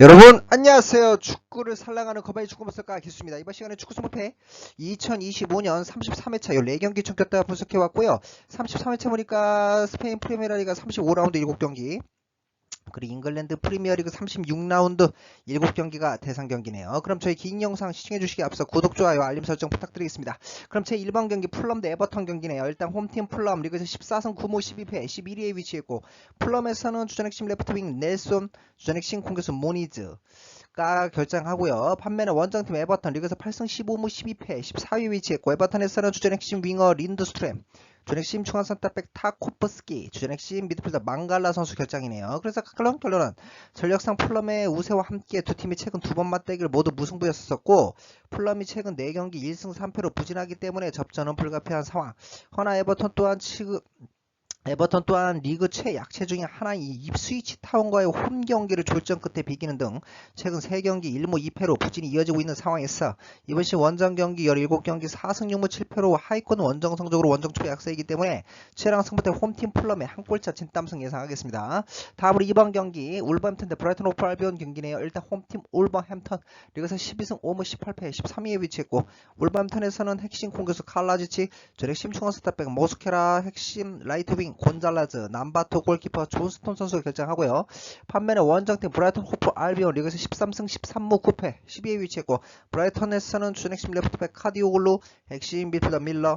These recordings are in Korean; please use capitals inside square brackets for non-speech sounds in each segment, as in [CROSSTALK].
여러분. 안녕하세요. 축구를 살랑하는 거바이 축구마스터가 기수입니다. 이번 시간에 축구 승부패 2025년 33회차 14경기 총 겼다 분석해왔고요. 33회차 보니까 스페인 프리미어리가 35라운드 7경기 그리고 잉글랜드 프리미어리그 36라운드 7경기가 대상 경기네요. 그럼 저희 긴 영상 시청해 주시기 앞서 구독, 좋아요, 알림 설정 부탁드리겠습니다. 그럼 제 1번 경기 풀럼 대 에버턴 경기네요. 일단 홈팀 풀럼 리그에서 14승 9무 12패 11위에 위치했고 풀럼에서는 주전 핵심 레프트윙 넬손, 주전 핵심 공격수 모니즈 가 결정하고요. 판매는 원정팀 에버턴 리그에서 8승 15무 12패 14위 위치했고 에버턴에서는 주전 핵심 윙어 린드스트램 주전핵심 중앙선택백 타코프스키, 주전핵심 미드필더 망갈라 선수 결정이네요. 그래서 결론 결론은 전력상 풀럼의 우세와 함께 두 팀이 최근 두 번 맞대기를 모두 무승부였었고 풀럼이 최근 4경기 1승 3패로 부진하기 때문에 접전은 불가피한 상황. 허나 에버턴 또한 지금 에버턴 또한 리그 최약체 중에 하나인 이 스위치 타운과의 홈 경기를 졸전 끝에 비기는 등 최근 3경기 1무 2패로 부진이 이어지고 있는 상황에서 이번 시 원정 경기 17경기 4승 6무 7패로 하위권 원정 성적으로 원정 초약세이기 때문에 최랑 승부대 홈팀 플럼의 한 골차 진땀승 예상하겠습니다. 다음으로 이번 경기 울버햄튼 대 브라이튼 오프 알비온 경기네요. 일단 홈팀 울버햄턴 리그에서 12승 5무 18패 13위에 위치했고 울버햄턴에서는 핵심 공격수 칼라지치, 전핵심 중앙 스타백 모스케라, 핵심 라이트윙 곤잘라즈, 남바토 골키퍼 존스톤 선수가 결정하고요. 판매는 원정팀 브라이턴 호프 알비온 리그에서 13승 13무 9패 12위에 위치했고 브라이턴에서는 주전 핵심 레프트백 카디오글루, 핵심 미드필더 밀러,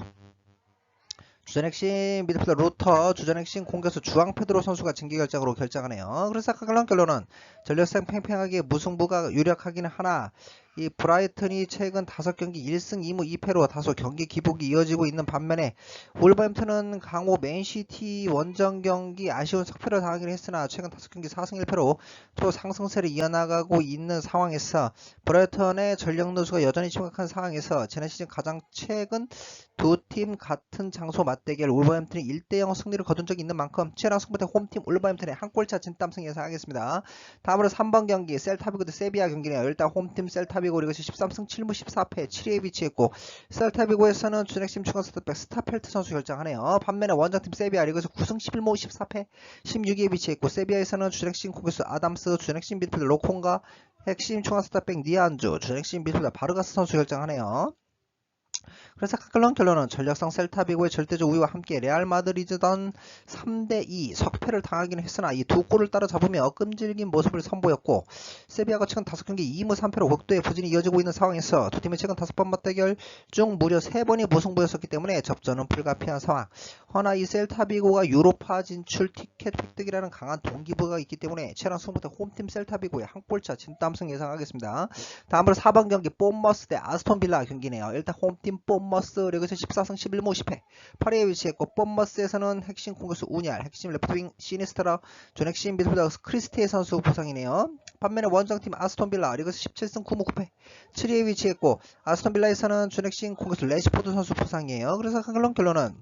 주전 핵심 미드필더 루터, 주전 핵심 공격수 주앙 페드로 선수가 징계 결정으로 결정하네요. 그래서 결론 결론은 전력상 팽팽하게 무승부가 유력하기는 하나 이 브라이튼이 최근 5경기 1승 2무 2패로 다소 경기 기복이 이어지고 있는 반면에 wolverhampton은 강호 맨시티 원정 경기 아쉬운 석패를 당하긴 했으나 최근 5경기 4승 1패로 또 상승세를 이어나가고 있는 상황에서 브라이턴의 전력 누수가 여전히 심각한 상황에서 지난 시즌 가장 최근 두 팀 같은 장소 맞대결 울버햄튼이 1대0 승리를 거둔 적이 있는 만큼 치열한 승부대 홈팀 울버햄튼의 한 골차 진땀승 예상하겠습니다. 다음으로 3번 경기 셀타비고 대 세비야 경기네요. 일단 홈팀 셀타비 고 리그에서 13승 7무 14패 7위에 위치했고 셀타비고에서는 주넥심 추가 스타백 스타펠트 선수 결정하네요. 반면에 원정팀 세비야 리그에서 9승 11무 14패 16위에 위치했고 세비야에서는 주넥심 공격수 아담스, 주넥심 미드필더 로콘가, 핵심 중앙 스타백 니안주, 주넥심 미드필더 바르가스 선수 결정하네요. 그래서 결론은 전력상 셀타비고의 절대적 우위와 함께 레알 마드리드던 3대2 석패를 당하기는 했으나 이 두 골을 따라잡으며 끈질긴 모습을 선보였고 세비야가 최근 5경기 2무 3패로 극도의 부진이 이어지고 있는 상황에서 두 팀의 최근 5번 맞대결 중 무려 3번이 무승부였었기 때문에 접전은 불가피한 상황 허나 이 셀타비고가 유로파 진출 티켓 획득이라는 강한 동기부여가 있기 때문에 최랑 승부대 홈팀 셀타비고의 한 골차 진땀승 예상하겠습니다. 다음으로 4번 경기 뽐머스 대 아스톤빌라 경기네요. 일단 홈팀 뽐머스 리그에서 14승 11무 10패 8위에 위치했고 뽐머스에서는 핵심 공격수 우니알, 핵심 레프트윙 시니스트라, 존 핵심 미드필더 크리스티에 선수 부상이네요. 반면에 원정팀 아스톤빌라 리그에서 17승 9무 9패 7위에 위치했고 아스톤빌라에서는 존 핵심 공격수 레시포드 선수 부상이에요. 그래서 결론 결론은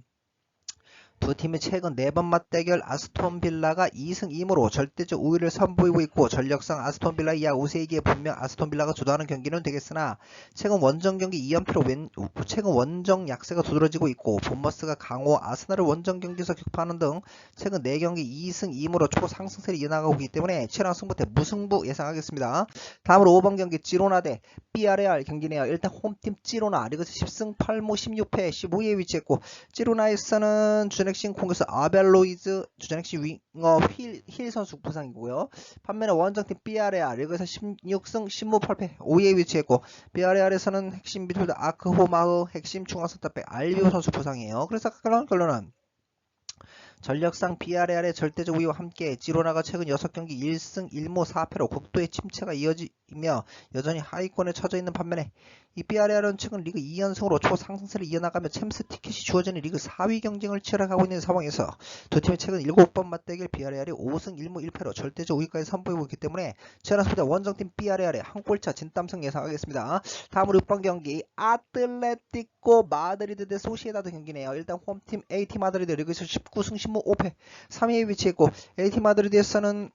두 팀의 최근 4번 맞대결 아스톤 빌라가 2승 2무로 절대적 우위를 선보이고 있고 전력상 아스톤 빌라 이하 우세이기에 분명 아스톤 빌라가 주도하는 경기는 되겠으나 최근 원정 경기 2연패로 왼, 최근 원정 약세가 두드러지고 있고 본머스가 강호 아스날을 원정 경기에서 격파하는 등 최근 4경기 2승 2무로 초상승세를 이어나가고 있기 때문에 치열한 승부대 무승부 예상하겠습니다. 다음으로 5번 경기 지로나 대 BRR 경기네요. 일단 홈팀 지로나 리그에서 10승 8무 16패 15위에 위치했고 지로나에서는 주 넥신 공격수 아벨로이즈 주전핵심 윙어 힐, 힐 선수 부상이고요. 반면에 원정팀 BRR 리그에서 16승 10무 8패 5위에 위치했고 BRR에서는 핵심 미드필더 아크호마흐 핵심 중앙선택백 알비오 선수 부상이에요. 그래서 결론 결론은 전력상 BRR의 절대적 우위와 함께 지로나가 최근 6경기 1승 1무 4패로 국도의 침체가 이어지 며 여전히 하위권에 처져 있는 반면에 이 BRR은 최근 리그 2연승으로 초상승세를 이어나가며 챔스 티켓이 주어지는 리그 4위 경쟁을 하고 있는 상황에서 두 팀이 최근 7번 맞대결 BRR이 5승 1무 1패로 절대적 우위까지 선보이고 있기 때문에 승부대 원정팀 BRR의 한 골차 진땀승 예상하겠습니다. 다음으로 6번 경기 아틀레티코 마드리드 대 소시에다드 경기네요. 일단 홈팀 AT 마드리드 리그에서 19승 10무 5패 3위에 위치했고 AT 마드리드에서는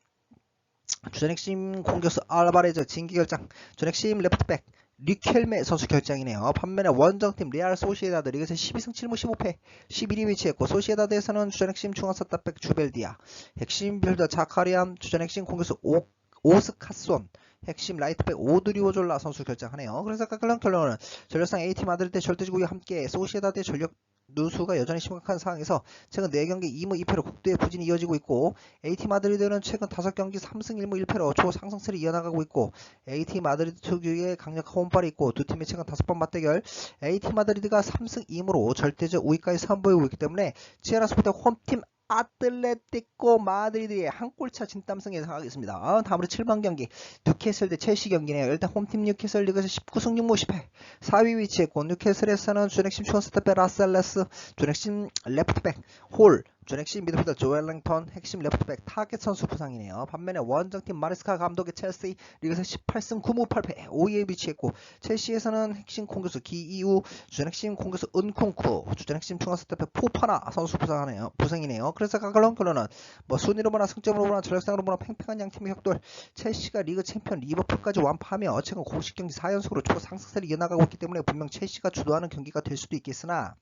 주전 핵심 공격수 알바레즈 징계 결정 주전 핵심 레프트백 리켈메 선수 결정이네요. 반면에 원정팀 레알 소시에다드 리그에서 12승 7무 15패 11위 위치했고 소시에다드에서는 주전 핵심 중앙선탑백 주벨디아 핵심 빌더 자카리암 주전 핵심 공격수 오, 오스카손 핵심 라이트백 오드리오졸라 선수 결정하네요. 그래서 까끌런 결론은 전력상 A팀 마드리드 절대지구와 함께 소시에다드의 전력 누수가 여전히 심각한 상황에서 최근 4경기 2무 2패로 국도의 부진이 이어지고 있고 AT 마드리드는 최근 5경기 3승 1무 1패로 초상승세를 이어나가고 있고 AT 마드리드 특유의 강력한 홈발이 있고 두 팀의 최근 5번 맞대결. AT 마드리드가 3승 2무로 절대적 우위까지 선보이고 있기 때문에 치아라 스포트 홈팀 아틀레티코 마드리드의 한 골차 진땀승 예상하겠습니다. 다음으로 7번 경기 뉴캐슬 대 첼시 경기네요. 일단 홈팀 뉴캐슬 리그에서 19승 6무 10패 4위 위치했고 뉴캐슬에서는 준핵심 슈어스타페 라셀레스 준핵심 레프트백 홀 준핵심 미드필더 조엘 랭턴 핵심 레프트백 타겟 선수 부상이네요. 반면에 원정팀 마리스카 감독의 첼시 리그에서 18승 9무 8패 5위에 위치했고 첼시에서는 핵심 공격수 기이우 주전핵심 공격수 은콩쿠 주전핵심 중앙 스태프 포파나 선수 부상하네요. 부상이네요. 그래서 결론은 뭐 순위로 보나 승점으로 보나 전력상으로 보나 팽팽한 양팀의 격돌 첼시가 리그 챔피언 리버풀까지 완파하며 최근 공식 경기 4연속으로 초 상승세를 이어나가고 있기 때문에 분명 첼시가 주도하는 경기가 될 수도 있겠으나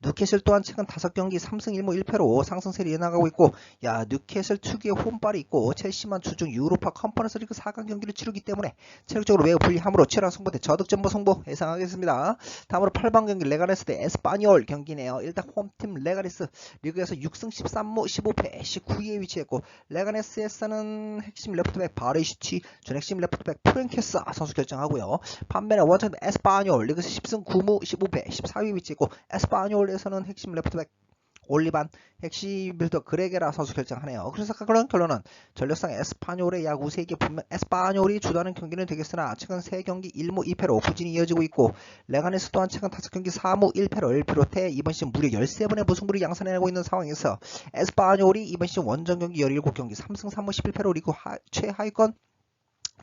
뉴캐슬 또한 최근 5경기 3승 1무 1패로 상승세를 이어나가고 있고 야 뉴캐슬 특유의 홈발이 있고 첼시만 주중 유로파 컨퍼런스 리그 4강 경기를 치르기 때문에 체력적으로 매우 불리함으로 치열한 승부 대 저득점보 승부 예상하겠습니다. 다음으로 8번 경기 레가레스 대 에스파뇰 경기네요. 일단 홈팀 레가레스 리그에서 6승 13무 15패 19위에 위치했고 레가레스에서는 핵심 레프트백 바레시치 전핵심 레프트백 프랭케스 선수 결정하고요. 반면에 원정 에스파뇰 리그에서 10승 9무 15패 14위 위치했고 에스파 뇰에서는 핵심 레프트백 올리반 핵심 빌더 그레게라 선수 결정하네요. 그래서 그런 결론은 전력상 에스파뇰의 약 우세에게 분명 에스파뇰이 주도하는 경기는 되겠으나 최근 3경기 1무 2패로 부진이 이어지고 있고 레가네스 또한 최근 5경기 4무 1패로 1피롯해 이번 시즌 무려 13번의 무승부를 양산해내고 있는 상황에서 에스파뇰이 이번 시즌 원정 경기 17경기 3승 3무 11패로 리그 하, 최하위권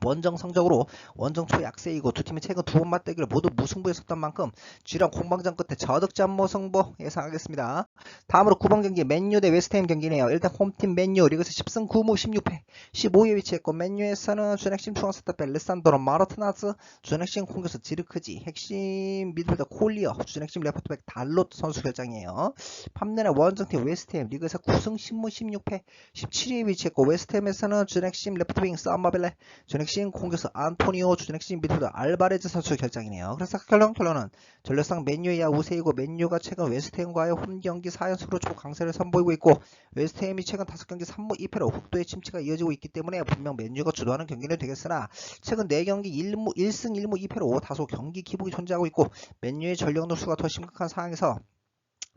원정 성적으로 원정 초약세이고 두 팀의 최근 두 번 맞대결 모두 무승부에 섰던 만큼 쥐랑 공방전 끝에 저득점 모 승부 예상하겠습니다. 다음으로 9번 경기 맨유 대 웨스트햄 경기네요. 일단 홈팀 맨유 리그에서 10승 9무 16패 15위에 위치했고 맨유에서는 준핵심 중앙스타백 레산도로 마르티나즈 준핵심 공격수 지르크지 핵심 미드필더 콜리어 준핵심 레프트백 달롯 선수 결정이에요. 판면에 원정팀 웨스트햄 리그에서 9승 10무 16패 17위에 위치했고 웨스트햄에서는 준핵심 레프트백 서머벨레 준핵심 핵심 공격수 안토니오 주전 핵심 미드필더 알바레즈 선수 결정이네요. 그래서 결론 결론은 전력상 맨유의 야 우세이고 맨유가 최근 웨스트햄과의 홈 경기 4연속으로 초강세를 선보이고 있고 웨스트햄이 최근 5경기 3무 2패로 국도의 침체가 이어지고 있기 때문에 분명 맨유가 주도하는 경기는 되겠으나 최근 4경기 1무, 1승 1무 2패로 다소 경기 기복이 존재하고 있고 맨유의 전력 누수가 더 심각한 상황에서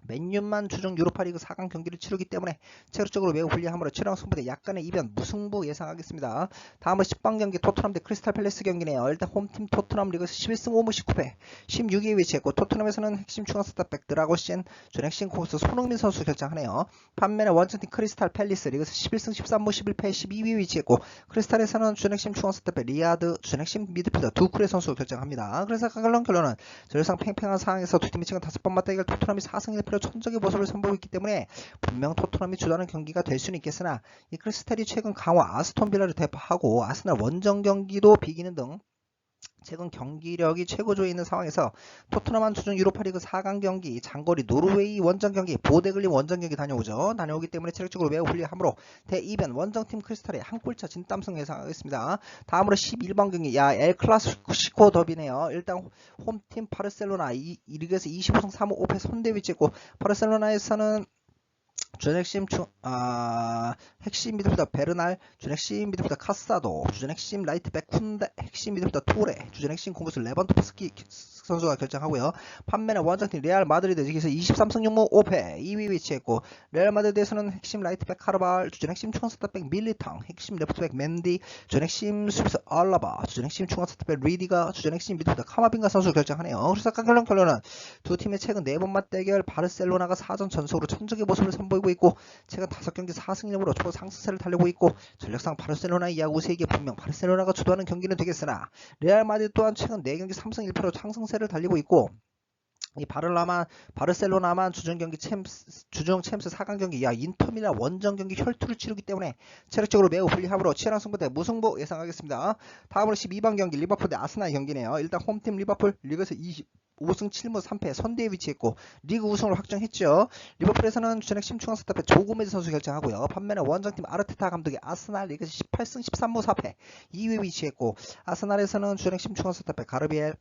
맨유만 주중 유로파리그 4강 경기를 치르기 때문에 체력적으로 매우 불리함으로 7강 승부대 약간의 이변 무승부 예상하겠습니다. 다음은 10번 경기 토트넘 대 크리스탈 팰레스 경기네요. 일단 홈팀 토트넘 리그에서 11승 5무 19패 16위에 위치했고 토트넘에서는 핵심 중앙 스타백 드라고신 준핵심 코스 손흥민 선수 결정하네요. 반면에 원정팀 크리스탈 팰리스 리그에서 11승 13무 11패 12위에 위치했고 크리스탈에서는 준핵심 중앙 스타백 리아드 준핵심 미드필더 두쿠레 선수 결정합니다. 그래서 가글런 결론은 전상 팽팽한 상황에서 두 팀이 지금 다섯 번 맞대결 토트넘이 4승 1패 로 천적의 모습을 선보이고 있기 때문에 분명 토트넘이 주도하는 경기가 될 수는 있겠으나 이 크리스탈이 최근 강화 아스톤 빌라를 대파하고 아스날 원정 경기도 비기는 등 최근 경기력이 최고조에 있는 상황에서 토트넘한 주중 유로파리그 4강 경기, 장거리 노르웨이 원정 경기, 보데글림 원정 경기 다녀오죠. 다녀오기 때문에 체력적으로 매우 불리하므로 대이변 원정팀 크리스탈의 한 골차 진땀승 예상하겠습니다. 다음으로 11번 경기, 야, 엘 클라시코 더비네요. 일단 홈팀 바르셀로나 이, 이 리그에서 25승 3무 5패 손대 위치했고 바르셀로나에서는 주전핵심 중, 아, 핵심 미드필더 베르날, 주전핵심 미드필더 카사도, 주전핵심 라이트백 쿤데, 핵심 미드필더 토레, 주전핵심 공격수 레반토프스키 선수가 결정하고요. 판매는 원정팀 레알 마드리드 여기서 23승 6무 5패 2위 위치했고 레알 마드리드에서는 핵심 라이트백 카르발, 주전 핵심 중앙스타백 밀리탕, 핵심 레프트백 맨디, 주전 핵심 수비수 알라바, 주전 핵심 중앙스타백 리디가, 주전 핵심 미드필더 카마빈가 선수 결정하네요. 그래서 결론 결론은 두 팀의 최근 네 번 맞대결 바르셀로나가 4전 전속으로 천적의 모습을 선보이고 있고 최근 5경기 4승 1무로 초 상승세를 달리고 있고 전력상 바르셀로나의 야구세에게 분명 바르셀로나가 주도하는 경기는 되겠으나 레알 마드리드 또한 최근 4경기 3승 1패로 상승세 를 달리고 있고 이 바르라만 바르셀로나만 주전 경기 챔스 주중 챔스 4강 경기 야 인터밀란 원정 경기 혈투를 치르기 때문에 체력적으로 매우 불리함으로 치열한 승부 대 무승부 예상하겠습니다. 다음으로 12번 경기 리버풀 대 아스날 경기네요. 일단 홈팀 리버풀 리그에서 25승 7무 3패 선두에 위치했고 리그 우승을 확정했죠. 리버풀에서는 주전액 심충한 스타페 조고메즈 선수 결정하고요. 반면에 원정팀 아르테타 감독의 아스날 리그에서 18승 13무 4패 2위에 위치했고 아스날에서는 주전액 심충한 스타페 가르비엘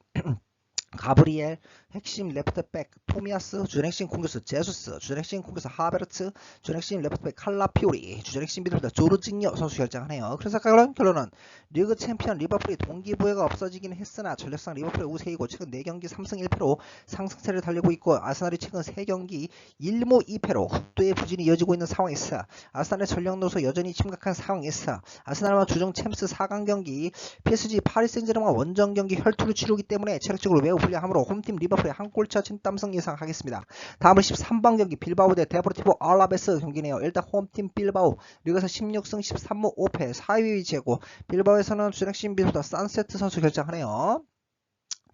가브리엘, 핵심 레프트백 토미아스, 주전핵심 공격수 제수스, 주전핵심 공격수 하베르트, 주전핵심 레프트백 칼라피오리, 주전핵심 미드필더 조르징요 선수 결정하네요. 그래서 결론, 결론은 리그 챔피언 리버풀이 동기부여가 없어지긴 했으나 전력상 리버풀의 우세이고 최근 4경기 3승 1패로 상승세를 달리고 있고 아스날이 최근 3경기 1무 2패로 흑도의 부진이 이어지고 있는 상황에서 아스날의 전력 노소 여전히 심각한 상황에서 아스날과 주중 챔스 4강 경기 PSG 파리 생제르맹 원정 경기 혈투를 치르기 때문에 체력적으로 매우 불리함으로 홈팀 리버풀의 한 골차 진땀승 예상하겠습니다. 다음은 13번 경기 빌바오 대 데포르티보 알라베스 경기네요. 일단 홈팀 빌바오 리그에서 16승 13무 5패 4위 위치했고 빌바오에서는 주력신 비보다 산세트 선수 결정하네요.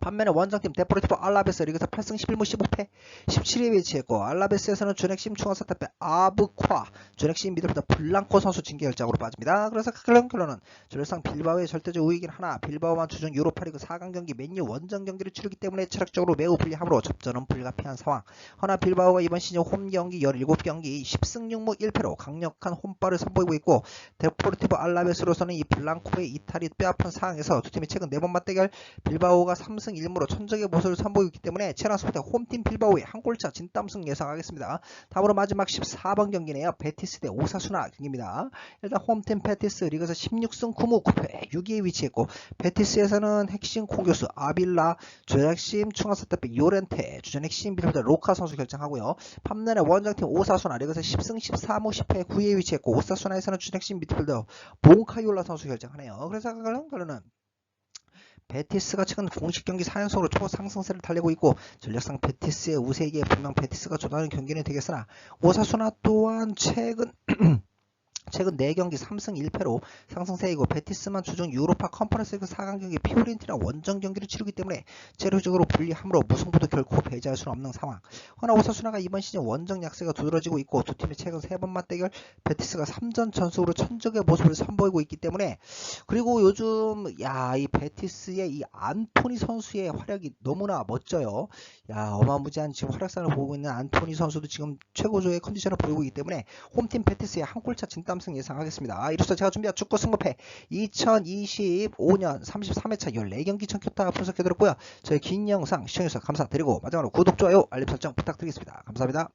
반면에 원정팀 데포르티보 알라베스 리그에서 8승 11무 15패 17위에 위치했고 알라베스에서는 준핵심 중앙사탑배 아브콰 준핵심 미들보다 블랑코 선수 징계 결정으로 빠집니다. 그래서 결론은 전력상 빌바오의 절대적 우위이긴 하나 빌바오만 주중 유로파리그 4강 경기 맨유 원정 경기를 치르기 때문에 체력적으로 매우 불리함으로 접전은 불가피한 상황. 허나 빌바오가 이번 시즌 홈 경기 17경기 10승 6무 1패로 강력한 홈발을 선보이고 있고 데포르티보 알라베스로서는 이 블랑코의 이탈이 뼈아픈 상황에서 두 팀이 최근 4번 맞대결 빌바오가 3승 1무로 천적의 모습을 선보이고 있기 때문에 체란 스포트 홈팀 빌바오의 한 골차 진땀승 예상하겠습니다. 다음으로 마지막 14번 경기네요. 베티스 대 오사수나 경기입니다. 일단 홈팀 베티스 리그에서 16승 9무 9패 6위에 위치했고 베티스에서는 핵심 공격수 아빌라, 주핵심 중앙사탑백 요렌테, 주전 핵심 빌드 로카 선수 결정하고요. 판면에 원정팀 오사수나 리그에서 10승 13무 10패 9위에 위치했고 오사수나에서는 주전 핵심 미드필더 봉카이올라 선수 결정하네요. 그래서 결론은 베티스가 최근 공식 경기 4연속으로 초상승세를 달리고 있고 전력상 베티스의 우세기에 분명 베티스가 조다는 경기는 되겠으나 오사수나 또한 최근 [CLEARS THROAT] 최근 4경기 3승 1패로 상승세이고 베티스만 주중 유로파 컨퍼런스 리그 4강 경기 피오렌티나 원정 경기를 치르기 때문에 체력적으로 불리함으로 무승부도 결코 배제할 수는 없는 상황. 허나 오사수나가 이번 시즌 원정 약세가 두드러지고 있고 두 팀의 최근 3번 맞대결 베티스가 3전 전승으로 천적의 모습을 선보이고 있기 때문에 그리고 요즘 야 이 베티스의 이 안토니 선수의 활약이 너무나 멋져요. 야 어마무지한 지금 활약상을 보고 있는 안토니 선수도 지금 최고조의 컨디션을 보이고 있기 때문에 홈팀 베티스의 한 골차 진땀 3승 예상하겠습니다. 이로써 제가 준비한 축구 승부패 2025년 33회차 14경기 청교타 분석해드렸고요. 저희 긴 영상 시청해주셔서 감사드리고 마지막으로 구독, 좋아요, 알림 설정 부탁드리겠습니다. 감사합니다.